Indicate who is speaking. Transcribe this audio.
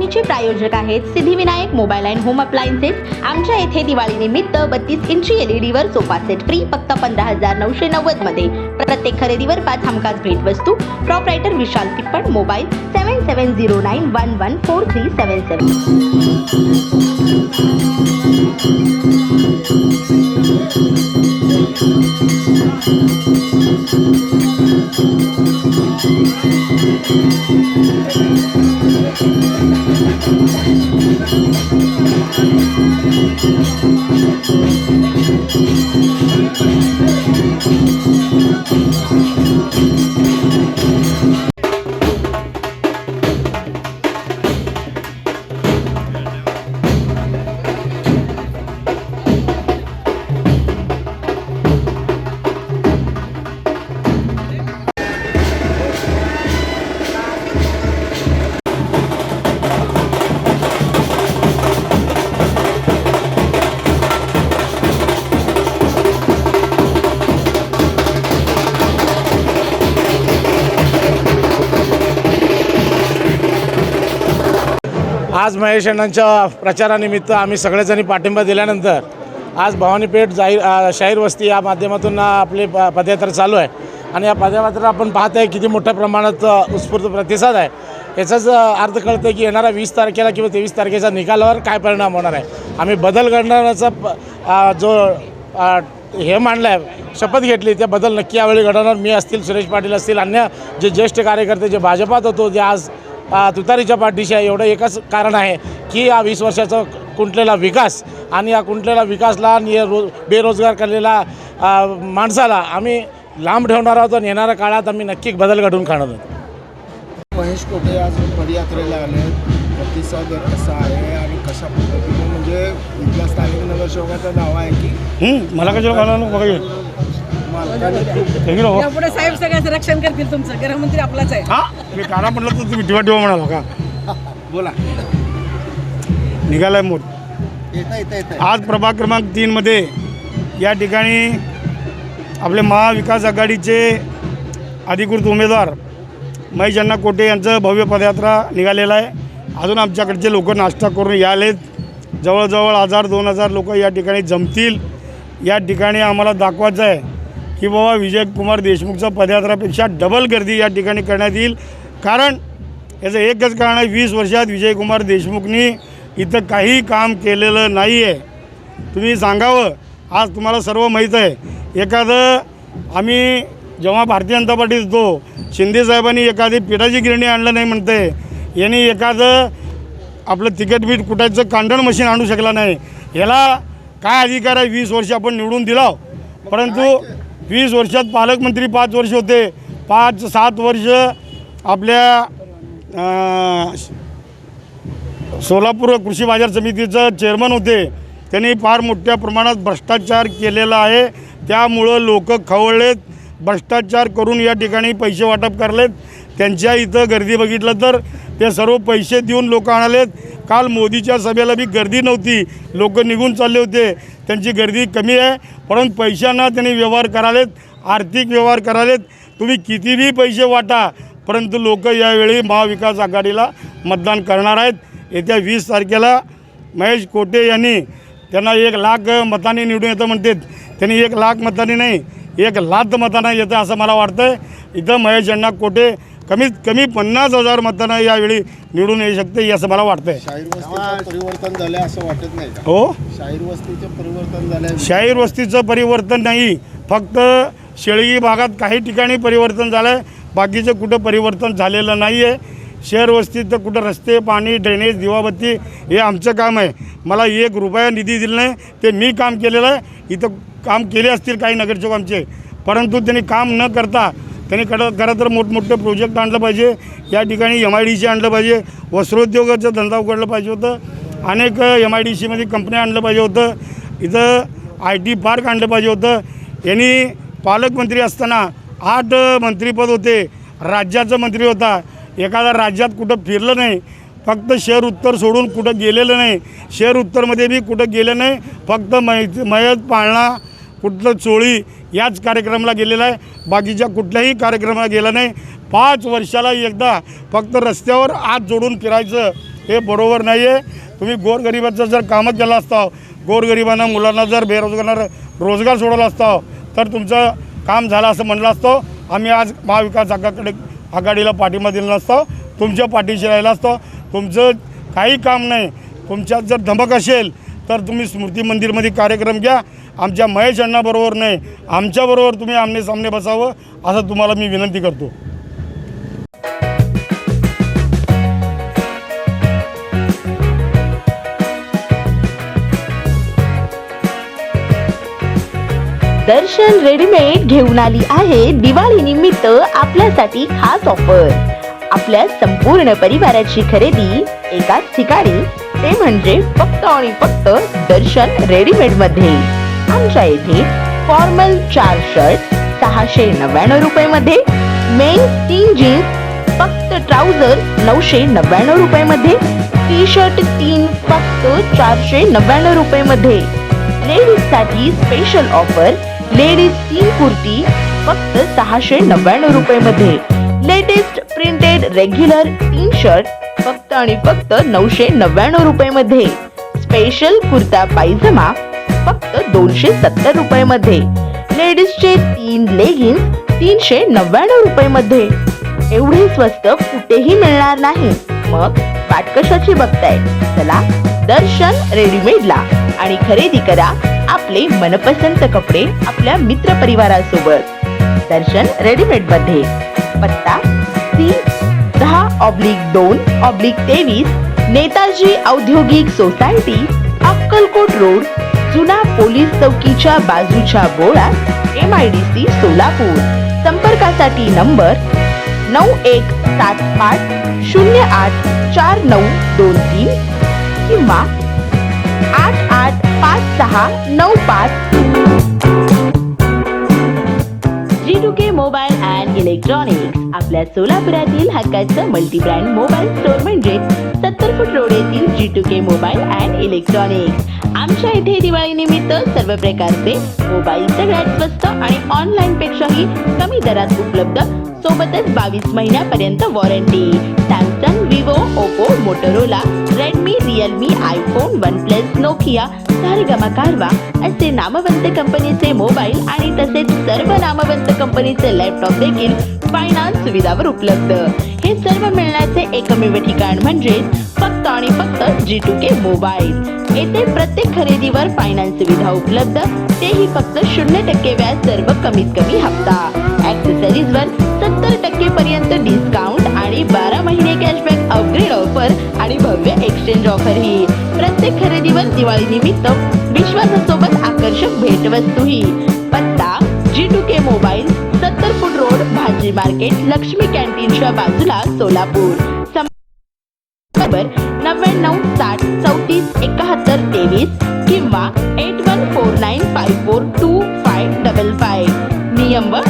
Speaker 1: बातमीचे प्रायोजक आहेत Siddhivinayak mobile and home appliances. आमच्या येथे दिवाळी निमित्त बत्तीस इंची एलईडी वर सोफा सेट फ्री फक्त पंधरा हजार नऊशे नव्वदमध्ये. प्रत्येक खरेदीवर पाच हमखास भेटवस्तू. Proprietor Vishal Tippan mobile seven seven zero nine one one four three seven seven Thank you.
Speaker 2: आज महेश अण्णांच्या प्रचारानिमित्त आम्ही सगळेजणी पाठिंबा दिल्यानंतर आज भवानीपेठ जाहीर शाहीर वस्ती या माध्यमातून आपली प पदयात्रा चालू आहे. आणि या पदयात्रा आपण पाहत आहे किती मोठ्या प्रमाणात उत्स्फूर्त प्रतिसाद आहे. याचाच अर्थ कळतं की येणाऱ्या वीस तारखेला किंवा तेवीस तारखेच्या निकालावर काय परिणाम होणार आहे. आम्ही बदल घडण्याचा जो हे मांडलं आहे शपथ घेतली त्या बदल नक्की यावेळी घडवणार. मी असतील सुरेश पाटील असतील अन्य जे ज्येष्ठ कार्यकर्ते जे भाजपात होतो जे आज तुतारीच्या पाठीशी आहे. एवढं एकच कारण आहे की या वीस वर्षाचा कुंटलेला विकास आणि या कुंटलेला विकासला आणि रो बेरोजगार करलेला आ, माणसाला आम्ही लांब ठेवणार आहोत आणि येणाऱ्या काळात आम्ही नक्की बदल घडवून खाणार आहोत.
Speaker 3: महेश कोटे आज पदयात्रेला आले प्रतिसाद कसा आहे आणि कशा पद्धतीने? म्हणजे इथल्या स्थानिक नगरसेवकाचा दावा आहे की
Speaker 2: मला कशाला
Speaker 3: मालकाने खूप
Speaker 4: यापुढे साहेब सगळ्याचं रक्षण करतील तुमचं. गृहमंत्री आपलाच आहे.
Speaker 2: हा? मी काना म्हटलं तर तुम्ही ठेवा ठेवा म्हणाला का?
Speaker 3: बोला.
Speaker 2: निघालाय मोठ आज प्रभाग क्रमांक तीनमध्ये या ठिकाणी आपले महाविकास आघाडीचे अधिकृत उमेदवार महेश अण्णा कोटे यांचं भव्य पदयात्रा निघालेलं आहे. अजून आमच्याकडचे लोक नाश्ता करून यालेत. जवळजवळ हजार दोन हजार लोक या ठिकाणी जमतील. या ठिकाणी आम्हाला दाखवायचं आहे. की बाबा विजयकुमार देशमुखचा पदयात्रापेक्षा डबल गर्दी या ठिकाणी करण्यात येईल. कारण याचं एकच कारण आहे वीस वर्षात विजयकुमार देशमुखनी इथं काही काम केलेलं नाही आहे तुम्ही सांगावं आज तुम्हाला सर्व माहीत आहे. एखादं आम्ही जेव्हा भारतीय जनता पार्टीत होतो शिंदेसाहेबांनी एखादी पिठाची गिरणी आणलं नाही म्हणते. यांनी एखादं आपलं तिकीट बीट कुटायचं कांडण मशीन आणू शकला नाही. याला काय अधिकार आहे? वीस वर्ष आपण निवडून दिला परंतु वीस वर्षात पालकमंत्री पाच वर्ष होते. पाच सात वर्ष आपल्या सोलापूर कृषी बाजार समितीचं चेअरमन होते. त्यांनी फार मोठ्या प्रमाणात भ्रष्टाचार केलेला आहे. त्यामुळं लोक खवळलेत. भ्रष्टाचार करून या ठिकाणी पैसे वाटप करलेत. त्यांच्या इथं गर्दी बघितलं तर ते सर्व पैसे देऊन लोक आणालेत. काल मोदीच्या सभेला बी गर्दी नव्हती. लोक निघून चालले होते. त्यांची गर्दी कमी आहे. परंतु पैशांना त्यांनी व्यवहार करालेत. आर्थिक व्यवहार करालेत. तुम्ही कितीबी पैसे वाटा. परंतु लोक यावेळी महाविकास आघाडीला मतदान करणार आहेत. येत्या वीस तारखेला महेश कोटे यांनी त्यांना एक लाख मतांनी निवडून येतं म्हणतात. त्यांनी एक लाख मतांनी नाही एक लाख मतांना येतं असं मला वाटतं आहे इथं महेश अण्णा कोटे कमीत कमी पन्नास हजार मतांना यावेळी निवडून येऊ शकते असं मला वाटतं आहे
Speaker 3: शाहीर वस्तीचं परिवर्तन झालं असं वाटत नाही का?
Speaker 2: हो?
Speaker 3: शाहीर वस्तीचं परिवर्तन झालं
Speaker 2: शाहीर वस्तीचं परिवर्तन नाही फक्त शेळगी भागात काही ठिकाणी परिवर्तन झालं आहे बाकीचं कुठं परिवर्तन झालेलं नाही आहे शहर वस्तीत कुठं रस्ते पाणी ड्रेनेज दिवाबत्ती हे आमचं काम आहे. मला एक रुपया निधी दिला नाही ते मी काम केलेलं आहे. इथं काम केले असतील काही नगरसेवक आमचे परंतु त्यांनी काम न करता त्यांनी खरं खरं तर मोठमोठे प्रोजेक्ट आणलं पाहिजे. या ठिकाणी एम आय डी सी आणलं पाहिजे. वस्त्रोद्योगाचा धंदा उघडला पाहिजे होतं. अनेक एम आय डी सीमध्ये कंपन्या आणलं पाहिजे होतं. इथं आय टी पार्क आणलं पाहिजे होतं. यांनी पालकमंत्री असताना आठ मंत्रीपद होते. राज्याचा मंत्री होता. एखाद्या राज्यात कुठं फिरलं नाही. फक्त शहर उत्तर सोडून कुठं गेलेलं नाही. शहर उत्तरमध्ये बी कुठं गेलं नाही. फक्त मै मयत पाळणा कुठलं चोळी याच कार्यक्रमाला गेलेला आहे. बाकीच्या कुठल्याही कार्यक्रमाला गेला नाही. पाच वर्षाला एकदा फक्त रस्त्यावर आत जोडून फिरायचं हे बरोबर नाही आहे तुम्ही गोरगरिबाचं जर कामं केलं असतं गोरगरिबांना मुलांना जर बेरोजगारांना रोजगार सोडवला असता तर तुमचं काम झालं असं म्हणलं असतं. आम्ही आज महाविकास आघाकडे आघाडीला पाठिंबा दिला नसतो तुमच्या पाठीशी राहिला असतो. तुमचं काही काम नाही. तुमच्यात जर धमक असेल तर तुम्ही स्मृती मंदिरमध्ये कार्यक्रम घ्या. आमच्या महेश अण्णाबरोबर नाही. आमच्याबरोबर तुम्ही आमने सामने बसावं असं तुम्हाला मी विनंती करतो.
Speaker 1: दर्शन रेडीमेड घेऊन आली आहे दिवाळी निमित्त आपल्यासाठी खास ऑफर. आपल्या संपूर्ण परिवाराची खरेदी एकाच ठिकाणी. ते म्हणजे फक्त आणि फक्त दर्शन रेडीमेडमध्ये आमच्या येथे फॉर्मल चार शर्ट सहाशे नव्याण्णव रुपये मध्ये मेन्स तीन जीन्स फक्त ट्राउझर नऊशे नव्याण्णव रुपये मध्ये टी शर्ट तीन फक्त चारशे नव्याण्णव रुपये मध्ये लेडीजसाठी स्पेशल ऑफर लेडीज तीन कुर्ती फक्त सहाशे नव्याण्णव रुपये मध्ये लेटेस्ट प्रिंटेड रेग्युलर तीन शर्ट फक्त आणि फक्त नऊशे नव्याण्णव रुपये मध्ये स्पेशल कुर्ता पायजमा फक्त दोनशे सत्तर रुपये मध्ये लेडीजचे तीन लेगिन्स तीनशे नव्याण्णव रुपये मध्ये एवढे स्वस्त कुठेही मिळणार नाही. मग वाट कशाची बघताय? चला दर्शन रेडीमेडला आणि खरेदी करा आपले मनपसंत कपडे आपल्या मित्र परिवारासोबत. दर्शन रेडीमेडमध्ये पत्ता सी दहा ऑब्लिक दोन ऑब्लिक तेवीस नेताजी औद्योगिक सोसायटी अक्कलकोट रोड जुना पोलीस चौकीच्या बाजूच्या बोळात M I D C Solapur. संपर्कासाठी नंबर नऊ एक सात आठ शून्य आठ चार नऊ दोन तीन किंवा आठ आठ पाच सहा नऊ पाच. G mobile and electronics. आपल्या सोलापुरातील हक्काचं मल्टीब्रँड मोबाईल स्टोअर म्हणजे सत्तर फूट रोड येथील G two K mobile and electronics. आमच्या इथे दिवाळीनिमित्त सर्व प्रकारचे मोबाईल सगळ्यात स्वस्त आणि ऑनलाईन पेक्षाही कमी दरात उपलब्ध. सोबतच बावीस महिन्यापर्यंत warranty Samsung Vivo Oppo Motorola Redmi Realme iPhone OnePlus Nokia Saregama Carvaan असे नामवंत कंपनीचे मोबाईल आणि तसेच सर्व नामवंत कंपनीचे लॅपटॉप देखील फायनान्स सुविधावर उपलब्ध. हे सर्व मिळण्याचे एकमेव ठिकाण म्हणजेच फक्त आणि फक्त जी टू के मोबाईल येथे प्रत्येक खरेदीवर फायनान्स सुविधा उपलब्ध. तेही फक्त शून्य टक्के व्याज सर्व कमीत कमी हप्ता. ऍक्सेसरीजवर सत्तर टक्के पर्यंत डिस्काउंट आणि बारा महिने कॅशबॅक अपग्रेड ऑफर आणि भव्य एक्सचेंज ऑफर ही प्रत्येक खरेदीवर दिवाळी निमित्त विश्वासासोबत आकर्षक भेटवस्तूही. पत्ता जी टू के मोबाईल सत्तर फूट रोड भाजी मार्केट लक्ष्मी कॅन्टीनच्या बाजूला सोलापूर. नव्याण्णव साठ एकाहत्तर तेवीस किंवा eight one four nine five four two five double five नियम व